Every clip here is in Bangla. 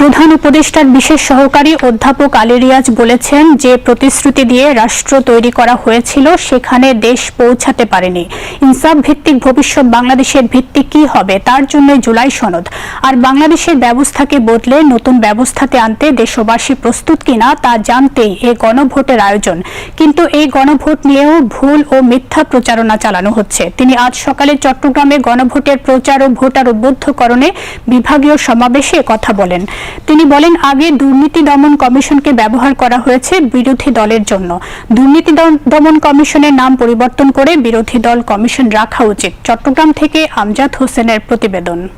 প্রধান উপদেষ্টার বিশেষ সহকারী অধ্যাপক আলী রিয়াজ বলেছেন, যে প্রতিশ্রুতি দিয়ে রাষ্ট্র তৈরি করা হয়েছিল, সেখানে দেশ পৌঁছাতে পারেনি। ইনসাফ ভিত্তিক ভবিষ্যৎ বাংলাদেশের ভিত্তি কি হবে, তার জন্য জুলাই সনদ। আর বাংলাদেশের ব্যবস্থাকে বদলে নতুন ব্যবস্থাতে আনতে দেশবাসী প্রস্তুত কিনা, তা জানতেই এ গণভোটের আয়োজন। কিন্তু এই গণভোট নিয়েও ভুল ও মিথ্যা প্রচারণা চালানো হচ্ছে। তিনি আজ সকালে চট্টগ্রামে গণভোটের প্রচার ও ভোটার উদ্বুদ্ধকরণে বিভাগীয় সমাবেশে কথা বলেন। তিনি বলেন, আগে দুর্নীতি দমন কমিশনকে ব্যবহার করা হয়েছে বিরোধী দলের জন্য। দুর্নীতি দম- দমন কমিশনের নাম পরিবর্তন করে বিরোধী দল কমিশন রাখা উচিত। চট্টগ্রাম থেকে আমজাদ হোসেনের প্রতিবেদন।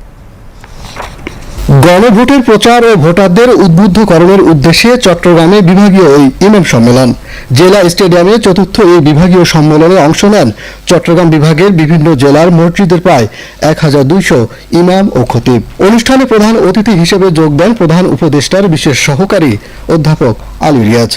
গণভোটের প্রচার ও ভোটারদের উদ্বুদ্ধকরণের উদ্দেশ্যে চট্টগ্রামে বিভাগীয় এই ইমাম সম্মেলন। জেলা স্টেডিয়ামে চতুর্থ এই বিভাগীয় সম্মেলনে অংশ নেন চট্টগ্রাম বিভাগের বিভিন্ন জেলার মসজিদের প্রায় এক হাজার দুইশো ইমাম ও খতিব। অনুষ্ঠানে প্রধান অতিথি হিসেবে যোগ দেন প্রধান উপদেষ্টার বিশেষ সহকারী অধ্যাপক আলী রিয়াজ।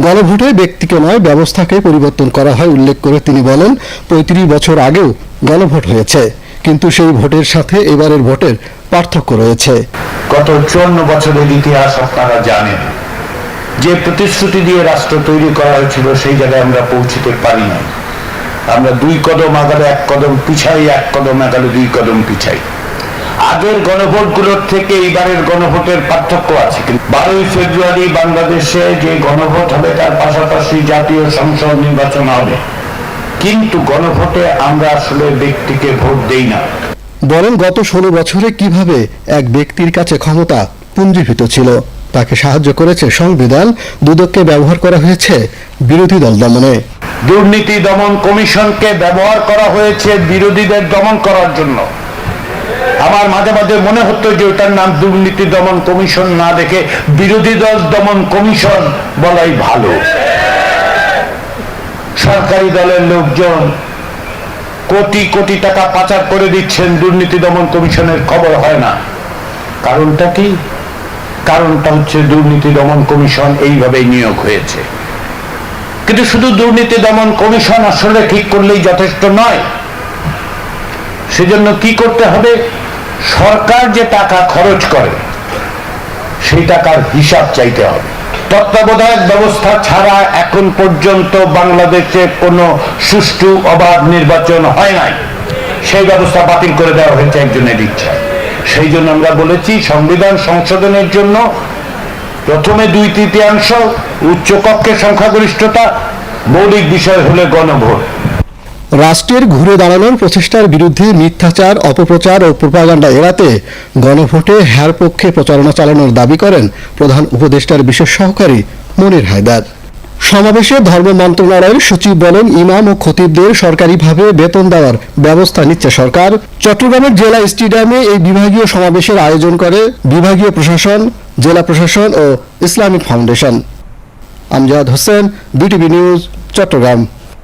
গণভোটে ব্যক্তিকে নয়, ব্যবস্থাকে পরিবর্তন করা হয় উল্লেখ করে তিনি বলেন, পঁয়ত্রিশ বছর আগেও গণভোট হয়েছে। কিন্তু সেই ভোটের সাথে এবারের ভোটের পার্থক্য রয়েছে। গত চুয়ান্ন বছরের ইতিহাস আপনারা জানেন। যে প্রতিশ্রুতি দিয়ে রাষ্ট্র তৈরি করা হয়েছিল, সেই জায়গায় আমরা পৌঁছতে পারি না আমরা দুই কদম আগালে এক কদম পিছাই, এক কদম আগালে দুই কদম পিছাই। আগের গণভোটগুলোর থেকে এইবারের গণভোটের পার্থক্য আছে। কিন্তু বারোই ফেব্রুয়ারি বাংলাদেশে যে গণভোট হবে, তার পাশাপাশি জাতীয় সংসদ নির্বাচন হবে। কিন্তু গণভোটে আমরা আসলে ব্যক্তিকে ভোট দেই না। বলেন, গত ষোলো বছরে কীভাবে এক ব্যক্তির কাছে ক্ষমতা পুঞ্জীভূত ছিল? তাকে সাহায্য করেছে সংবিধান, দুদককে ব্যবহার করা হয়েছে বিরোধী দল দমনে। দুর্নীতি দমন কমিশনকে ব্যবহার করা হয়েছে বিরোধীদের দমন করার জন্য। আমার মাঝে মাঝে মনে হতো যে ওটার নাম দুর্নীতি দমন কমিশন, না দেখে বিরোধী দল দমন কমিশন বলাই ভালো। সরকারি দলের লোকজন কোটি কোটি টাকা পাচার করে দিচ্ছেন দুর্নীতি দমন কমিশনের খবর হয় না। কারণটা কি? কারণটা হচ্ছে দুর্নীতি দমন কমিশন এইভাবেই নিয়োগ হয়েছে। কিন্তু শুধু দুর্নীতি দমন কমিশন আসলে ঠিক করলেই যথেষ্ট নয়। সেজন্য কি করতে হবে? সরকার যে টাকা খরচ করে, সেই টাকার হিসাব চাইতে হবে। তত্ত্বাবধায়ক ব্যবস্থা ছাড়া এখন পর্যন্ত বাংলাদেশে কোনো সুষ্ঠু অবাধ নির্বাচন হয় নাই। সেই ব্যবস্থা বাতিল করে দেওয়া হয়েছে একজনের ইচ্ছা সেই জন্য আমরা বলেছি সংবিধান সংশোধনের জন্য প্রথমে দুই তৃতীয়াংশ উচ্চকক্ষের সংখ্যাগরিষ্ঠতা, মৌলিক বিষয় হলে গণভোট। রাষ্ট্রের ঘুরে দাঁড়ানোর প্রচেষ্টার বিরুদ্ধে মিথ্যাচার, অপপ্রচার ও প্রোপাগান্ডা এড়াতে গণভোটে হ্যার পক্ষে প্রচারণা চালানোর দাবি করেন প্রধান উপদেষ্টার বিশেষ সহকারী মনির হায়দার। সমাবেশে ধর্ম মন্ত্রণালয়ের সচিব বলেন, ইমাম ও খতিবদের সরকারিভাবে বেতন দেওয়ার ব্যবস্থা নিচ্ছে সরকার। চট্টগ্রামের জেলা স্টেডিয়ামে এই বিভাগীয় সমাবেশের আয়োজন করে বিভাগীয় প্রশাসন, জেলা প্রশাসন ও Islamic foundation. Amjad Hossain, BTV news, Chattogram.